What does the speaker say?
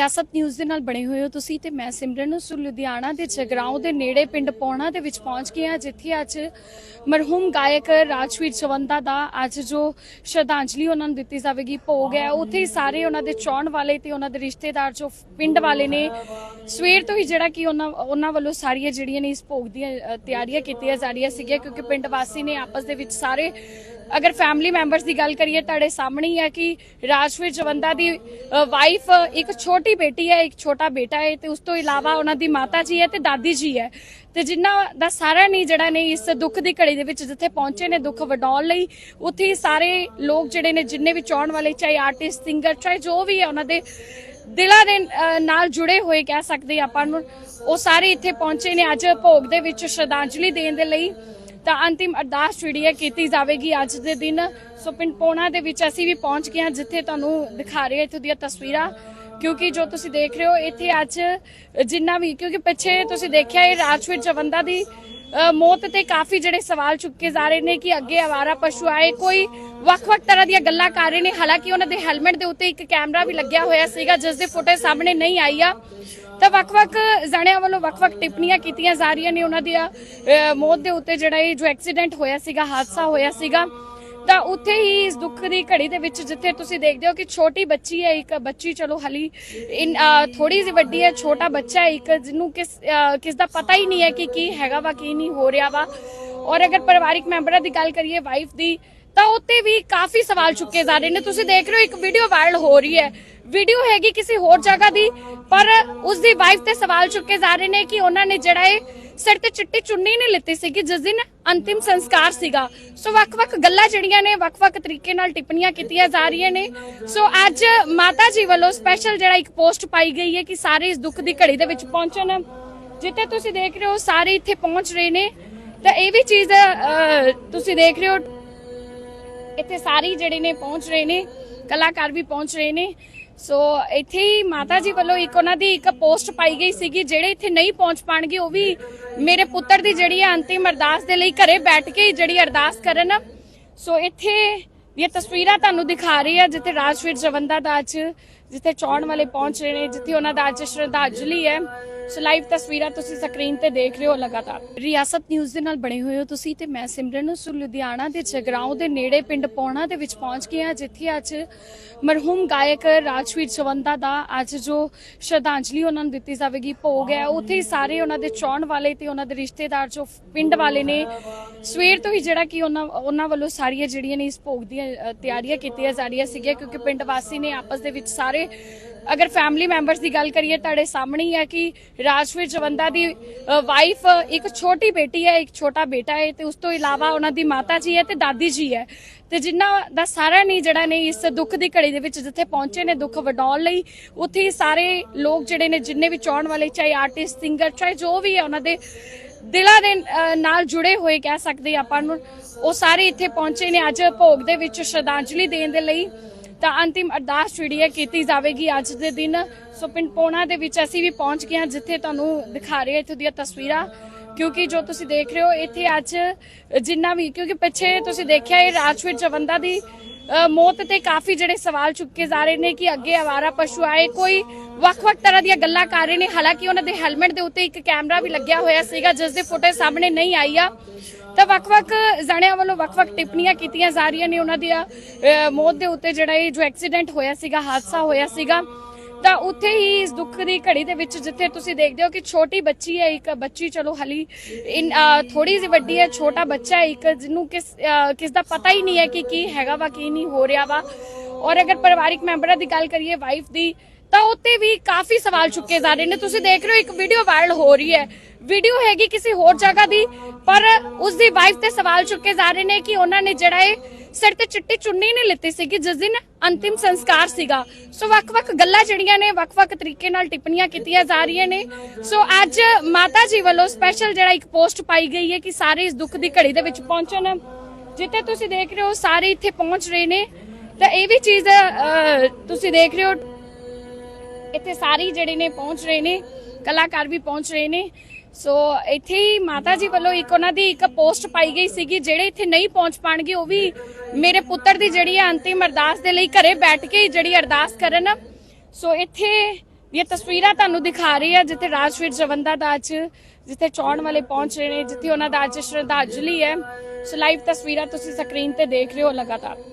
ਰਿਆਸਤ ਨਿਊਜ਼ ਦੇ ਨਾਲ ਬਣੇ ਹੋਏ ਹੋ ਤੁਸੀਂ ਤੇ ਮੈਂ ਸਿਮਰਨ ਸੋ ਲੁਧਿਆਣਾ ਦੇ ਜਗਰਾਉਂ ਦੇ ਨੇੜੇ ਪਿੰਡ ਪੌਣਾ ਦੇ ਵਿੱਚ ਪਹੁੰਚ ਗਏ ਹਾਂ, ਜਿੱਥੇ ਅੱਜ ਮਰਹੂਮ ਗਾਇਕ ਰਾਜਵੀਰ ਚਵੰਦਾ ਦਾ ਅੱਜ ਜੋ ਸ਼ਰਧਾਂਜਲੀ ਉਹਨਾਂ ਨੂੰ ਦਿੱਤੀ ਜਾਵੇਗੀ, ਭੋਗ ਹੈ। ਉੱਥੇ ਹੀ ਸਾਰੇ ਉਹਨਾਂ ਦੇ ਚਾਹਣ ਵਾਲੇ ਤੇ ਉਹਨਾਂ ਦੇ ਰਿਸ਼ਤੇਦਾਰ ਜੋ ਪਿੰਡ ਵਾਲੇ ਨੇ, ਸਵੇਰ ਤੋਂ ਹੀ ਜਿਹੜਾ ਕਿ ਉਹਨਾਂ ਉਹਨਾਂ ਵੱਲੋਂ ਸਾਰੀਆਂ ਜਿਹੜੀਆਂ ਨੇ ਇਸ ਭੋਗ ਦੀਆਂ ਤਿਆਰੀਆਂ ਕੀਤੀਆਂ ਜਾ ਰਹੀਆਂ ਸੀਗੀਆਂ, ਕਿਉਂਕਿ ਪਿੰਡ ਵਾਸੀ ਨੇ ਆਪਸ ਦੇ ਵਿੱਚ ਸਾਰੇ ਅਗਰ ਫੈਮਿਲੀ ਮੈਂਬਰਸ ਦੀ ਗੱਲ ਕਰੀਏ, ਤੁਹਾਡੇ ਸਾਹਮਣੇ ਹੀ ਹੈ ਕਿ ਰਾਜਵੀਰ ਜਵੰਦਾ ਦੀ ਵਾਈਫ ਇੱਕ ਛੋਟੀ ਬੇਟੀ ਹੈ, ਇੱਕ ਛੋਟਾ ਬੇਟਾ ਹੈ ਤੇ ਉਸ ਤੋਂ ਇਲਾਵਾ ਉਹਨਾਂ ਦੀ ਮਾਤਾ ਜੀ ਹੈ ਤੇ ਦਾਦੀ ਜੀ ਹੈ। ਤੇ ਜਿਨ੍ਹਾਂ ਦਾ ਸਾਰਾ ਨਹੀਂ, ਜਿਹੜਾ ਨੇ ਇਸ ਦੁੱਖ ਦੀ ਘੜੀ ਦੇ ਵਿੱਚ ਜਿੱਥੇ ਪਹੁੰਚੇ ਨੇ ਦੁੱਖ ਵਡਾਉਣ ਲਈ, ਉੱਥੇ ਸਾਰੇ ਲੋਕ ਜਿਹੜੇ ਨੇ ਜਿੰਨੇ ਵੀ ਚਾਹਣ ਵਾਲੇ, ਚਾਹੇ ਆਰਟਿਸਟ ਸਿੰਗਰ ਚਾਹੇ ਜੋ ਵੀ ਹੈ, ਉਹਨਾਂ ਦੇ ਦਿਲਾਂ ਦੇ ਨਾਲ ਜੁੜੇ ਹੋਏ ਕਹਿ ਸਕਦੇ ਹਾਂ ਆਪਾਂ ਨੂੰ। ਉਹ ਸਾਰੇ ਇੱਥੇ ਪਹੁੰਚੇ ਨੇ। ਅੱਜ ਭੋਗ ਦੇ ਵਿੱਚ ਸ਼ਰਧਾਂਜਲੀ ਦੇਣ ਦੇ ਲਈ ਤਾਂ ਅੰਤਿਮ ਅਰਦਾਸ ਜਿਹੜੀ ਹੈ ਕੀਤੀ ਜਾਵੇਗੀ ਅੱਜ ਦੇ ਦਿਨ। ਸੋ ਪਿੰਡ ਪੋਣਾ ਦੇ ਵਿੱਚ ਅਸੀਂ ਵੀ ਪਹੁੰਚ ਗਏ ਹਾਂ ਜਿੱਥੇ ਤੁਹਾਨੂੰ ਦਿਖਾ ਰਹੇ ਇੱਥੋਂ ਦੀਆਂ ਤਸਵੀਰਾਂ। ਕਿਉਂਕਿ ਜੋ ਤੁਸੀਂ ਦੇਖ ਰਹੇ ਹੋ, ਇੱਥੇ ਅੱਜ ਜਿੰਨਾ ਵੀ ਕਿਉਂਕਿ ਪਿੱਛੇ ਤੁਸੀਂ ਦੇਖਿਆ ਇਹ ਰਾਜਵੀਰ ਜਵੰਦਾ ਦੀ ਮੌਤ ਤੇ ਕਾਫੀ ਜਿਹੜੇ ਸਵਾਲ ਚੁੱਕੇ ਜਾ ਰਹੇ ਨੇ ਕਿ ਅੱਗੇ ਆਵਾਰਾ ਪਸ਼ੂ ਆਏ। ਕੋਈ ਵੱਖ-ਵੱਖ ਤਰ੍ਹਾਂ ਦੀਆਂ ਗੱਲਾਂ ਕਰ ਰਹੇ ਨੇ। ਹਾਲਾਂਕਿ ਉਹਨਾਂ ਦੇ ਹੈਲਮਟ ਦੇ ਉੱਤੇ ਇੱਕ ਕੈਮਰਾ ਵੀ ਲੱਗਿਆ ਹੋਇਆ ਸੀਗਾ, ਜਿਸ ਦੀ ਫੁਟੇਜ ਸਾਹਮਣੇ ਨਹੀਂ ਆਈ ਆ। ਤਾਂ ਵੱਖ-ਵੱਖ ਜਣਿਆਂ ਵੱਲੋਂ ਵੱਖ-ਵੱਖ ਟਿੱਪਣੀਆਂ ਕੀਤੀਆਂ ਜਾ ਰਹੀਆਂ ਨੇ ਉਹਨਾਂ ਦੀਆਂ। ਮੌਤ ਦੇ ਉੱਤੇ ਜਿਹੜਾ ਇਹ ਜੋ ਐਕਸੀਡੈਂਟ ਹੋਇਆ ਸੀਗਾ, ਹਾਦਸਾ ਹੋਇਆ ਸੀਗਾ, ਤਾਂ ਉੱਥੇ ਹੀ ਇਸ ਦੁੱਖ ਦੀ ਘੜੀ ਦੇ ਵਿੱਚ ਜਿੱਥੇ ਤੁਸੀਂ ਦੇਖਦੇ ਹੋ ਕਿ ਛੋਟੀ ਬੱਚੀ ਹੈ, ਇੱਕ ਬੱਚੀ ਚਲੋ ਹਲੀ ਥੋੜੀ ਜਿਹੀ ਵੱਡੀ ਹੈ, ਛੋਟਾ ਬੱਚਾ ਹੈ, ਇੱਕ ਜਿਹਨੂੰ ਕਿਸ ਕਿਸ ਦਾ ਪਤਾ ਹੀ ਨਹੀਂ ਹੈ ਕਿ ਕੀ ਹੈਗਾ ਵਾ, ਕੀ ਨਹੀਂ ਹੋ ਰਿਹਾ ਵਾ। ਔਰ ਅਗਰ ਪਰਿਵਾਰਿਕ ਮੈਂਬਰਾਂ ਦੀ ਗੱਲ ਕਰੀਏ ਵਾਈਫ ਦੀ ਤਾਂ ਉੱਤੇ ਵੀ ਕਾਫੀ ਸਵਾਲ ਚੁੱਕੇ ਜਾ ਰਹੇ ਨੇ। ਤੁਸੀਂ ਦੇਖ ਰਹੇ ਹੋ, ਇੱਕ ਵੀਡੀਓ ਵਾਇਰਲ ਹੋ ਰਹੀ ਹੈ। ਵੀਡੀਓ ਹੈਗੀ ਕਿਸੇ ਹੋਰ ਜਗ੍ਹਾ ਦੀ, ਪਰ ਉਸ ਦੀ ਵਾਈਫ ਤੇ ਸਵਾਲ ਚੁੱਕੇ ਜਾ ਰਹੇ ਨੇ ਕਿ ਉਹਨਾਂ ਨੇ ਜਿਹੜਾ ਇਹ ਸਿਰ ਤੇ ਚਿੱਟੀ ਚੁੰਨੀ ਨਹੀਂ ਲਿੱਤੀ ਸੀਗੀ, ਜਿਸ ਦਿਨ ਅੰਤਿਮ ਸੰਸਕਾਰ ਸੀਗਾ। ਸੋ ਵੱਖ-ਵੱਖ ਗੱਲਾਂ ਜਿਹੜੀਆਂ ਨੇ, ਵੱਖ-ਵੱਖ ਤਰੀਕੇ ਨਾਲ ਟਿੱਪਣੀਆਂ ਕੀਤੀਆਂ ਜਾ ਰਹੀਆਂ ਨੇ। ਸੋ ਅੱਜ ਮਾਤਾ ਜੀ ਵੱਲੋਂ ਸਪੈਸ਼ਲ ਜਿਹੜਾ ਇੱਕ ਪੋਸਟ ਪਾਈ ਗਈ ਹੈ ਕਿ ਸਾਰੇ ਇਸ ਦੁੱਖ ਦੀ ਘੜੀ ਦੇ ਵਿੱਚ ਪਹੁੰਚਣ। ਜਿੱਥੇ ਤੁਸੀਂ ਦੇਖ ਰਹੇ ਹੋ, ਸਾਰੇ ਇੱਥੇ ਪਹੁੰਚ ਰਹੇ ਨੇ। ਤਾਂ ਇਹ ਵੀ ਚੀਜ਼ ਤੁਸੀਂ ਦੇਖ ਰਹੇ ਹੋ ਇੱਥੇ ਸਾਰੇ ਜਿਹੜੇ ਨੇ ਪਹੁੰਚ ਰਹੇ ਨੇ, ਕਲਾਕਾਰ ਵੀ ਪਹੁੰਚ ਰਹੇ ਨੇ। ਸੋ ਇੱਥੇ ਹੀ ਮਾਤਾ ਜੀ ਵੱਲੋਂ ਇੱਕ ਉਹਨਾਂ ਦੀ ਇੱਕ ਪੋਸਟ ਪਾਈ ਗਈ ਸੀਗੀ, ਜਿਹੜੇ ਇੱਥੇ ਨਹੀਂ ਪਹੁੰਚ ਪਾਣਗੇ, ਉਹ ਵੀ ਮੇਰੇ ਪੁੱਤਰ ਦੀ ਜਿਹੜੀ ਹੈ ਅੰਤਿਮ ਅਰਦਾਸ ਦੇ ਲਈ ਘਰੇ ਬੈਠ ਕੇ ਜਿਹੜੀ ਅਰਦਾਸ ਕਰਨ। ਸੋ ਇੱਥੇ ਇਹ ਤਸਵੀਰਾਂ ਤੁਹਾਨੂੰ ਦਿਖਾ ਰਹੀ ਹੈ ਜਿੱਥੇ ਰਾਜਵੀਰ ਜਵੰਦਾ ਦਾ ਅੱਜ ਜਿੱਥੇ ਚੌਣ ਵਾਲੇ ਪਹੁੰਚ ਰਹੇ ਨੇ, ਜਿੱਥੇ ਉਹਨਾਂ ਦਾ ਅੱਜ ਸ਼ਰਧਾਂਜਲੀ ਹੈ। ਸੋ ਲਾਈਵ ਤਸਵੀਰਾਂ ਤੁਸੀਂ ਸਕਰੀਨ ਤੇ ਦੇਖ ਰਹੇ ਹੋ ਲਗਾਤਾਰ। ਰਿਆਸਤ ਨਿਊਜ਼ ਦੇ ਨਾਲ ਬਣੇ ਹੋਏ ਹੋ ਤੁਸੀਂ ਤੇ ਮੈਂ ਸਿਮਰਨ ਸੋ ਲੁਧਿਆਣਾ ਦੇ ਜਗਰਾਉਂ ਦੇ ਨੇੜੇ ਪਿੰਡ ਪੌਣਾ ਦੇ ਵਿੱਚ ਪਹੁੰਚ ਗਏ ਹਾਂ, ਜਿੱਥੇ ਅੱਜ ਮਰਹੂਮ ਗਾਇਕ ਰਾਜਵੀਰ ਜਵੰਦਾ ਦਾ ਅੱਜ ਜੋ ਸ਼ਰਧਾਂਜਲੀ ਉਹਨਾਂ ਨੂੰ ਦਿੱਤੀ ਜਾਵੇਗੀ, ਭੋਗ ਹੈ। ਉੱਥੇ ਸਾਰੇ ਉਹਨਾਂ ਦੇ ਚਾਹਣ ਵਾਲੇ ਤੇ ਉਹਨਾਂ ਦੇ ਰਿਸ਼ਤੇਦਾਰ ਜੋ ਪਿੰਡ ਵਾਲੇ ਨੇ, ਸਵੇਰ ਤੋਂ ਹੀ ਜਿਹੜਾ ਕਿ ਉਹਨਾਂ ਉਹਨਾਂ ਵੱਲੋਂ ਸਾਰੀਆਂ ਜਿਹੜੀਆਂ ਨੇ ਇਸ ਭੋਗ ਦੀਆਂ ਅ, ਤਿਆਰੀਆਂ ਕੀਤੀਆਂ ਜਾ ਰਹੀਆਂ ਸੀਗੀਆਂ ਕਿਉਂਕਿ ਪਿੰਡ ਵਾਸੀ ਨੇ ਆਪਸ ਦੇ ਵਿੱਚ ਸਾਰੇ ਅਗਰ ਫੈਮਿਲੀ ਮੈਂਬਰਸ ਦੀ ਗੱਲ ਕਰੀਏ ਤੁਹਾਡੇ ਸਾਹਮਣੇ ਹੀ ਹੈ ਕਿ ਰਾਜਵੀਰ ਜਵੰਦਾ ਦੀ ਵਾਈਫ ਇੱਕ ਛੋਟੀ ਬੇਟੀ ਹੈ ਇੱਕ ਛੋਟਾ ਬੇਟਾ ਹੈ ਤੇ ਉਸ ਤੋਂ ਇਲਾਵਾ ਉਹਨਾਂ ਦੀ ਮਾਤਾ ਜੀ ਹੈ ਤੇ ਦਾਦੀ ਜੀ ਹੈ। ਤੇ ਜਿਨ੍ਹਾਂ ਦਾ ਸਾਰਾ ਨਹੀਂ ਜਿਹੜਾ ਨੇ ਇਸ ਦੁੱਖ ਦੀ ਘੜੀ ਦੇ ਵਿੱਚ ਜਿੱਥੇ ਪਹੁੰਚੇ ਨੇ ਦੁੱਖ ਵਡਾਉਣ ਲਈ ਉੱਥੇ ਹੀ ਸਾਰੇ ਲੋਕ ਜਿਹੜੇ ਨੇ ਜਿੰਨੇ ਵੀ ਚਾਹਣ ਵਾਲੇ ਚਾਹੇ ਆਰਟਿਸਟ ਸਿੰਗਰ ਚਾਹੇ ਜੋ ਵੀ ਹੈ ਉਹਨਾਂ ਦੇ ਦਿਲਾਂ ਦੇ ਨਾਲ ਜੁੜੇ ਹੋਏ ਕਹਿ ਸਕਦੇ ਆਪਾਂ ਨੂੰ। ਉਹ ਸਾਰੇ ਇੱਥੇ ਪਹੁੰਚੇ ਨੇ। ਅੱਜ ਭੋਗ ਦੇ ਵਿੱਚ ਸ਼ਰਧਾਂਜਲੀ ਦੇਣ ਦੇ ਲਈ ਤਾਂ ਅੰਤਿਮ ਅਰਦਾਸ ਜਿਹੜੀ ਹੈ ਕੀਤੀ ਜਾਵੇਗੀ ਅੱਜ ਦੇ ਦਿਨ। ਸੋ ਪਿੰਡ ਪੋਣਾ ਦੇ ਵਿੱਚ ਅਸੀਂ ਵੀ ਪਹੁੰਚ ਗਏ ਹਾਂ, ਜਿੱਥੇ ਤੁਹਾਨੂੰ ਦਿਖਾ ਰਹੇ ਹਾਂ ਇੱਥੋਂ ਦੀਆਂ ਤਸਵੀਰਾਂ। ਕਿਉਂਕਿ ਜੋ ਤੁਸੀਂ ਦੇਖ ਰਹੇ ਹੋ, ਇੱਥੇ ਅੱਜ ਜਿੰਨਾ ਵੀ ਕਿਉਂਕਿ ਪਿੱਛੇ ਤੁਸੀਂ ਦੇਖਿਆ ਇਹ ਰਾਜਵੀਰ ਜਵੰਦਾ ਦੀ ਮੌਤ ਤੇ ਕਾਫੀ ਜਿਹੜੇ ਸਵਾਲ ਚੁੱਕੇ ਜਾ ਰਹੇ ਨੇ ਕਿ ਅੱਗੇ ਆਵਾਰਾ ਪਸ਼ੂ ਆਏ। ਕੋਈ ਵੱਖ-ਵੱਖ ਤਰ੍ਹਾਂ ਦੀਆਂ ਗੱਲਾਂ ਕਰ ਰਹੇ ਨੇ। ਹਾਲਾਂਕਿ ਉਹਨਾਂ ਦੇ ਹੈਲਮਟ ਦੇ ਉੱਤੇ ਇੱਕ ਕੈਮਰਾ ਵੀ ਲੱਗਿਆ ਹੋਇਆ ਸੀਗਾ ਜਿਸ ਦੀ ਫੁਟੇਜ ਸਾਹਮਣੇ ਨਹੀਂ ਆਈ ਆ। ਤਾਂ ਵੱਖ-ਵੱਖ ਜਣਿਆਂ ਵੱਲੋਂ ਵੱਖ-ਵੱਖ ਟਿੱਪਣੀਆਂ ਕੀਤੀਆਂ ਜਾ ਰਹੀਆਂ ਨੇ। ਉਹਨਾਂ ਦੀਆਂ ਅ, ਮੌਤ ਦੇ ਉੱਤੇ ਜਿਹੜਾ ਇਹ ਜੋ ਐਕਸੀਡੈਂਟ ਹੋਇਆ ਸੀਗਾ ਹਾਦਸਾ ਹੋਇਆ ਸੀਗਾ। ਤਾਂ ਉੱਥੇ ਹੀ ਇਸ ਦੁੱਖ ਦੀ ਘੜੀ ਦੇ ਵਿੱਚ ਜਿੱਥੇ ਤੁਸੀਂ ਦੇਖਦੇ ਹੋ ਕਿ ਛੋਟੀ ਬੱਚੀ ਹੈ, ਇੱਕ ਬੱਚੀ, ਚਲੋ ਹਲੀ ਥੋੜੀ ਜਿਹੀ ਵੱਡੀ ਹੈ, ਛੋਟਾ ਬੱਚਾ ਹੈ, ਇੱਕ ਜਿਹਨੂੰ ਕਿਸ ਕਿਸ ਦਾ ਪਤਾ ਹੀ ਨਹੀਂ ਹੈ ਕਿ ਕੀ ਹੈਗਾ ਵਾ, ਕੀ ਨਹੀਂ ਹੋ ਰਿਹਾ ਵਾ। ਔਰ ਅਗਰ ਪਰਿਵਾਰਿਕ ਮੈਂਬਰਾਂ ਦੀ ਗੱਲ ਕਰੀਏ ਵਾਈਫ ਦੀ, ਤਾਂ ਉੱਤੇ ਵੀ ਕਾਫੀ ਸਵਾਲ ਚੁੱਕੇ ਜਾ ਰਹੇ ਨੇ। ਤੁਸੀਂ ਦੇਖ ਰਹੇ ਹੋ, ਇੱਕ ਵੀਡੀਓ ਵਾਇਰਲ ਹੋ ਰਹੀ ਹੈ। ਵੀਡੀਓ ਹੈਗੀ ਕਿਸੇ ਹੋਰ ਜਗ੍ਹਾ ਦੀ, ਪਰ ਉਸ ਦੀ ਵਾਈਫ ਤੇ ਸਵਾਲ ਚੁੱਕੇ ਜਾ ਰਹੇ ਨੇ ਕਿ ਉਹਨਾਂ ਨੇ ਜਿਹੜਾ ਇਹ ਸਿਰ ਤੇ ਚਿੱਟੀ ਚੁੰਨੀ ਨਹੀਂ ਲਿੱਤੀ ਸੀਗੀ, ਜਿਸ ਦਿਨ ਅੰਤਿਮ ਸੰਸਕਾਰ ਸੀਗਾ। ਸੋ ਵੱਖ-ਵੱਖ ਗੱਲਾਂ ਜਿਹੜੀਆਂ ਨੇ, ਵੱਖ-ਵੱਖ ਤਰੀਕੇ ਨਾਲ ਟਿੱਪਣੀਆਂ ਕੀਤੀਆਂ ਜਾ ਰਹੀਆਂ ਨੇ। ਸੋ ਅੱਜ ਮਾਤਾ ਜੀ ਵੱਲੋਂ ਸਪੈਸ਼ਲ ਜਿਹੜਾ ਇੱਕ ਪੋਸਟ ਪਾਈ ਗਈ ਹੈ ਕਿ ਸਾਰੇ ਇਸ ਦੁੱਖ ਦੀ ਘੜੀ ਦੇ ਵਿੱਚ ਪਹੁੰਚਣ। ਜਿੱਥੇ ਤੁਸੀਂ ਦੇਖ ਰਹੇ ਹੋ, ਸਾਰੇ ਇੱਥੇ ਪਹੁੰਚ ਰਹੇ ਨੇ। ਤਾਂ ਇਹ ਵੀ ਚੀਜ਼ ਤੁਸੀਂ ਦੇਖ ਰਹੇ ਹੋ, ਇੱਥੇ ਸਾਰੇ ਜਿਹੜੇ ਨੇ ਪਹੁੰਚ ਰਹੇ ਨੇ, ਕਲਾਕਾਰ ਵੀ ਪਹੁੰਚ ਰਹੇ ਨੇ। ਸੋ ਇੱਥੇ ਹੀ ਮਾਤਾ ਜੀ ਵੱਲੋਂ ਇੱਕ ਉਹਨਾਂ ਦੀ ਇੱਕ ਪੋਸਟ ਪਾਈ ਗਈ ਸੀਗੀ, ਜਿਹੜੇ ਇੱਥੇ ਨਹੀਂ ਪਹੁੰਚ ਪਾਣਗੇ, ਉਹ ਵੀ ਮੇਰੇ ਪੁੱਤਰ ਦੀ ਜਿਹੜੀ ਹੈ ਅੰਤਿਮ ਅਰਦਾਸ ਦੇ ਲਈ ਘਰੇ ਬੈਠ ਕੇ ਜਿਹੜੀ ਅਰਦਾਸ ਕਰਨ। ਸੋ ਇੱਥੇ ਇਹ ਤਸਵੀਰਾਂ ਤੁਹਾਨੂੰ ਦਿਖਾ ਰਹੀ ਹੈ ਜਿੱਥੇ ਰਾਜਵੀਰ ਜਵੰਦਾ ਦਾ ਅੱਜ ਜਿੱਥੇ ਚੌਣ ਵਾਲੇ ਪਹੁੰਚ ਰਹੇ ਨੇ, ਜਿੱਥੇ ਉਹਨਾਂ ਦਾ ਅੱਜ ਸ਼ਰਧਾਂਜਲੀ ਹੈ। ਸੋ ਲਾਈਵ ਤਸਵੀਰਾਂ ਤੁਸੀਂ ਸਕਰੀਨ ਤੇ ਦੇਖ ਰਹੇ ਹੋ ਲਗਾਤਾਰ।